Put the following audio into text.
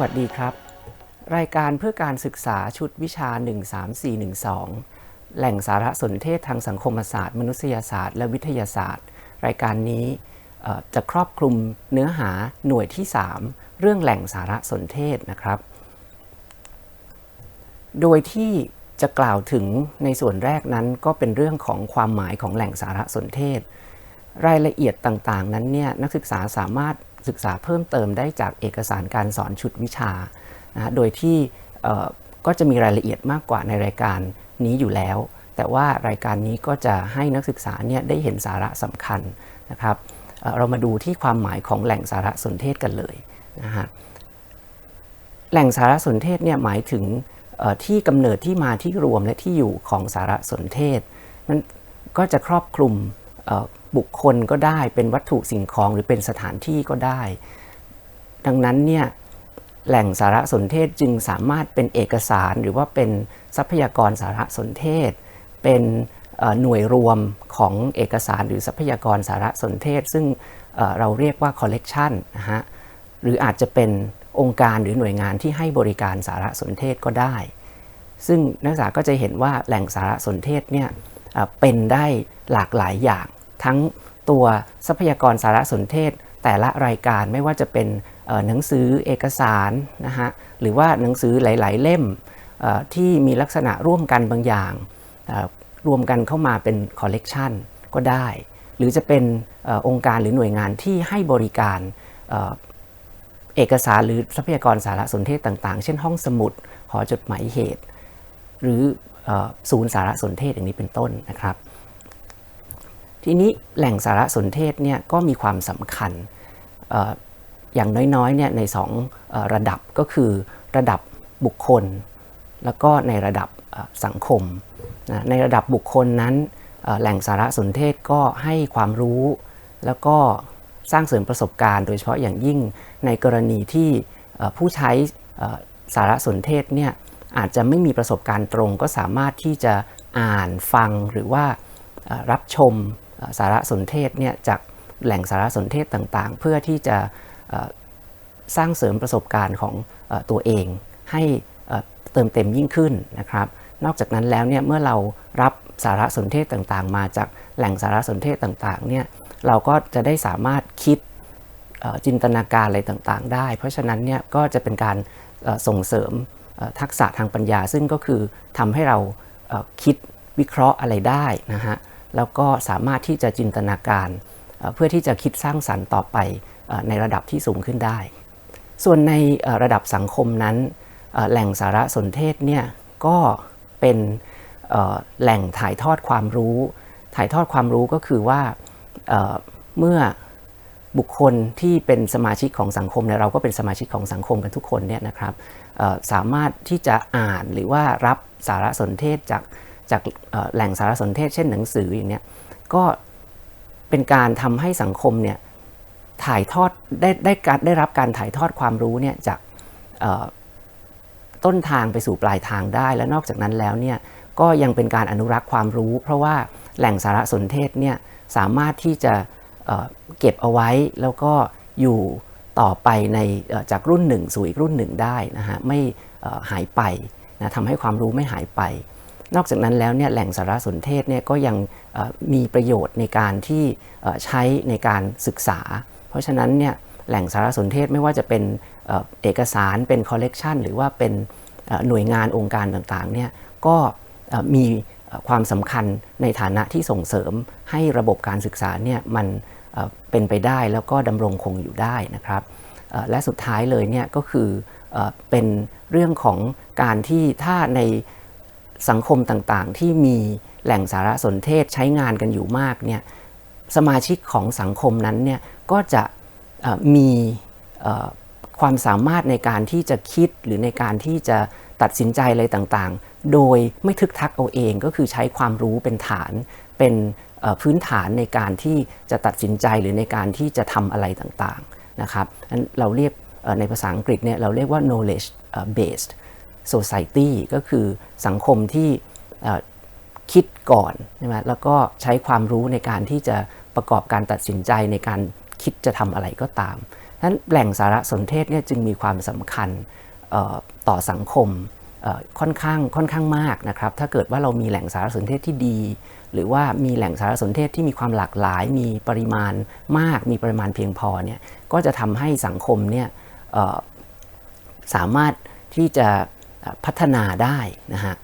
วัสดีครับ รายการเพื่อการศึกษาชุดวิชา 13412 แหล่งสารสนเทศทางสังคมศาสตร์ มนุษยศาสตร์และวิทยาศาสตร์ รายการนี้จะครอบคลุมเนื้อหาหน่วยที่ 3 เรื่องแหล่งสารสนเทศนะครับ โดยที่จะกล่าวถึงในส่วนแรกนั้นก็เป็นเรื่องของความหมายของแหล่งสารสนเทศ รายละเอียดต่างๆ นั้นเนี่ยนักศึกษาสามารถ ศึกษาเพิ่มเติมได้จากเอกสารการสอนชุดวิชานะโดยที่ก็จะมีรายละเอียดมากกว่าในรายการนี้อยู่แล้ว แต่ว่ารายการนี้ก็จะให้นักศึกษาเนี่ยได้เห็นสาระสำคัญนะครับเเรามาดูที่ความหมายของแหล่งสารสนเทศกันเลยนะฮะแหล่งสารสนเทศเนี่ยหมายถึงที่กำเนิดที่มาที่รวมและที่อยู่ของสารสนเทศนั้นก็จะครอบคลุม บุคคลก็ได้ เป็นวัตถุสิ่งของหรือเป็นสถานที่ก็ได้ ดังนั้นเนี่ยแหล่งสารสนเทศจึงสามารถเป็นเอกสารหรือว่าเป็นทรัพยากรสารสนเทศ เป็นหน่วยรวมของเอกสารหรือทรัพยากรสารสนเทศ ซึ่งเเราเรียกว่า collection นะฮะหรืออาจจะเป็นองค์การหรือหน่วยงานที่ให้บริการสารสนเทศก็ได้ ซึ่งนักศึกษาก็จะเห็นว่าแหล่งสารสนเทศเนี่ยเป็นได้หลากหลายอย่าง ทั้งตัวทรัพยากรสารสนเทศ แต่ละรายการไม่ว่าจะเป็นหนังสือเอกสารนะฮะหรือว่าหนังสือหลาย ๆ เล่มที่มีลักษณะร่วมกันบางอย่าง รวมกันเข้ามาเป็นคอลเลกชันก็ได้ หรือจะเป็นอองค์การหรือหน่วยงานที่ให้บริการเอกสารหรือทรัพยากรสารสนเทศต่าง ๆ เช่นห้องสมุด หอจดหมายเหตุ หรือศูนย์สารสนเทศอย่างนี้เป็นต้นนะครับ ทีนี้แหล่งสารสนเทศเนี่ยก็มีความสำคัญออย่างน้อยๆเนี่ยในสองอระดับก็คือระดับบุคคล แล้วก็ในระดับสังคมนะในระดับบุคคลนั้นแหล่งสารสนเทศก็ให้ความรู้ แล้วก็สร้างเสริมประสบการณ์โดยเฉพาะอย่างยิ่งในกรณีที่ผู้ใช้สารสนเทศเนี่ยอาจจะไม่มีประสบการณ์ตรงก็สามารถที่จะอ่านฟังหรือว่ารับชม สารสนเทศเนี่ยจากแหล่งสารสนเทศต่างๆ เพื่อที่จะสร้างเสริมประสบการณ์ของตัวเองให้เติมเต็มยิ่งขึ้นนะครับ นอกจากนั้นแล้วเนี่ยเมื่อเรารับสารสนเทศต่างๆ มาจากแหล่งสารสนเทศต่างๆเนี่ยเราก็จะได้สามารถคิดจินตนาการอะไรต่างๆ ได้ เพราะฉะนั้นเนี่ยก็จะเป็นการส่งเสริมทักษะทางปัญญา ซึ่งก็คือทำให้เราคิดวิเคราะห์อะไรได้นะฮะ แล้วก็สามารถที่จะจินตนาการ เพื่อที่จะคิดสร้างสรรค์ต่อไปในระดับที่สูงขึ้นได้ ส่วนในระดับสังคมนั้น แหล่งสารสนเทศเนี่ยก็เป็นแหล่งถ่ายทอดความรู้ ถ่ายทอดความรู้ก็คือว่าเมื่อบุคคลที่เป็นสมาชิกของสังคมเนี่ยเราก็เป็นสมาชิกของสังคมกันทุกคนเนี่ยนะครับสามารถที่จะอ่านหรือว่ารับสารสนเทศจาก จากแหล่งสารสนเทศเช่นหนังสืออย่างเนี้ยก็เป็นการทำให้สังคมเนี่ยถ่ายทอดได้ได้การได้รับการถ่ายทอดความรู้เนี่ยจากต้นทางไปสู่ปลายทางได้ และนอกจากนั้นแล้วเนี่ยก็ยังเป็นการอนุรักษ์ความรู้ เพราะว่าแหล่งสารสนเทศเนี่ยสามารถที่จะเเก็บเอาไว้แล้วก็อยู่ต่อไปในจากรุ่นหนึ่งสู่อีกรุ่นหนึ่งได้นะฮะไม่หายไปนะทำให้ความรู้ไม่หายไป นอกจากนั้นแล้วเนี่ยแหล่งสารสนเทศเนี่ยก็ยังมีประโยชน์ในการที่ใช้ในการศึกษา เพราะฉะนั้นเนี่ยแหล่งสารสนเทศไม่ว่าจะเป็นเอกสารเป็นคอลเลกชันหรือว่าเป็นหน่วยงานองค์การต่างๆเนี่ยก็มีความสำคัญในฐานะที่ส่งเสริมให้ระบบการศึกษาเนี่ยมันเป็นไปได้แล้วก็ดำรงคงอยู่ได้นะครับ และสุดท้ายเลยเนี่ยก็คือเป็นเรื่องของการที่ถ้าใน สังคมต่างๆ ที่มีแหล่งสารสนเทศใช้งานกันอยู่มากเนี่ยสมาชิกของสังคมนั้นเนี่ยก็จะมีความสามารถในการที่จะคิดหรือในการที่จะตัดสินใจอะไรต่างๆ โดยไม่ทึกทักเอาเองก็คือใช้ความรู้เป็นฐานเป็นพื้นฐานในการที่จะตัดสินใจหรือในการที่จะทำอะไรต่างๆนะครับอันเราเรียกในภาษาอังกฤษเนี่ยเราเรียกว่า knowledge based society ก็คือสังคมที่คิดก่อนใช่ไหมแล้วก็ใช้ความรู้ในการที่จะประกอบการตัดสินใจในการคิดจะทำอะไรก็ตามนั้นแหล่งสารสนเทศเนี่ยจึงมีความสำคัญต่อสังคมค่อนข้างค่อนข้างมากนะครับ ถ้าเกิดว่าเรามีแหล่งสารสนเทศที่ดี หรือว่ามีแหล่งสารสนเทศที่มีความหลากหลาย มีปริมาณมาก มีปริมาณเพียงพอเนี่ยก็จะทำให้สังคมเนี่ยสามารถที่จะ พัฒนาได้นะฮะ